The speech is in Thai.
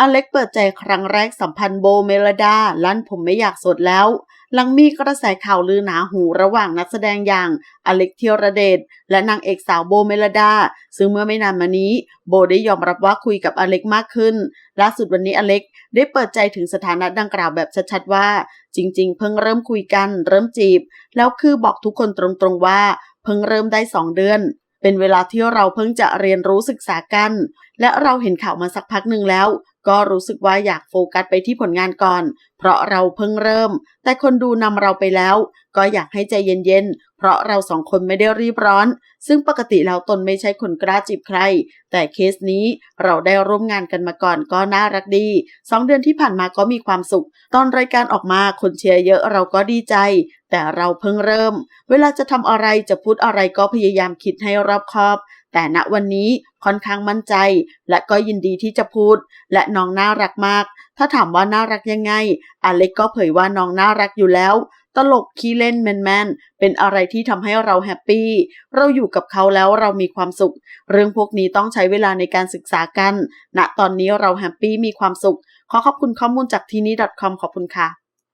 อเล็กเปิดใจครั้งแรกสัมพันธ์โบเมลดา ลั่นผมไม่อยากสดแล้ว หลังมีกระแสข่าวลือหนาหูระหว่างนักแสดงอย่าง อเล็กเทียรเดชและนางเอกสาวโบเมลดา ซึ่งเมื่อไม่นานมานี้ โบได้ยอมรับว่าคุยกับอเล็กมากขึ้น ล่าสุดวันนี้อเล็กได้เปิดใจถึงสถานะดังกล่าวแบบชัดๆว่า จริง ๆ เพิ่งเริ่มคุยกัน เริ่มจีบ แล้วคือบอกทุกคนตรงๆว่า เพิ่งเริ่มได้สองเดือน เป็นเวลาที่เราเพิ่งจะเรียนรู้ศึกษากัน และเราเห็นข่าวมาสักพักหนึ่งแล้ว ก็รู้สึกว่าอยากโฟกัสไปที่ผลงานก่อน เพราะเราเพิ่งเริ่ม แต่คนดูนำเราไปแล้ว ก็อยากให้ใจเย็นๆ เพราะเราสองคนไม่ได้รีบร้อน ซึ่งปกติแล้วตนไม่ใช่คนกล้าจีบใคร แต่เคสนี้เราได้ร่วมงานกันมาก่อนก็น่ารักดีสองเดือนที่ผ่านมาก็มีความสุข ตอนรายการออกมาคนเชียร์เยอะเราก็ดีใจ แต่เราเพิ่งเริ่ม เวลาจะทำอะไรจะพูดอะไรก็พยายามคิดให้รอบคอบ แต่ณวันนี้ค่อนข้างมั่นใจ และก็ยินดีที่จะพูด และน้องน่ารักมาก ถ้าถามว่าน่ารักยังไง อเล็กก็เผยว่าน้องน่ารักอยู่แล้ว ตลกขี้เล่นแมนๆ เป็นอะไรที่ทำให้เราแฮปปี้ เราอยู่กับเขาแล้วเรามีความสุข เรื่องพวกนี้ต้องใช้เวลาในการศึกษากันณตอนนี้เราแฮปปี้มีความสุข ขอขอบคุณข้อมูลจากทีนี่ .com ขอบคุณค่ะ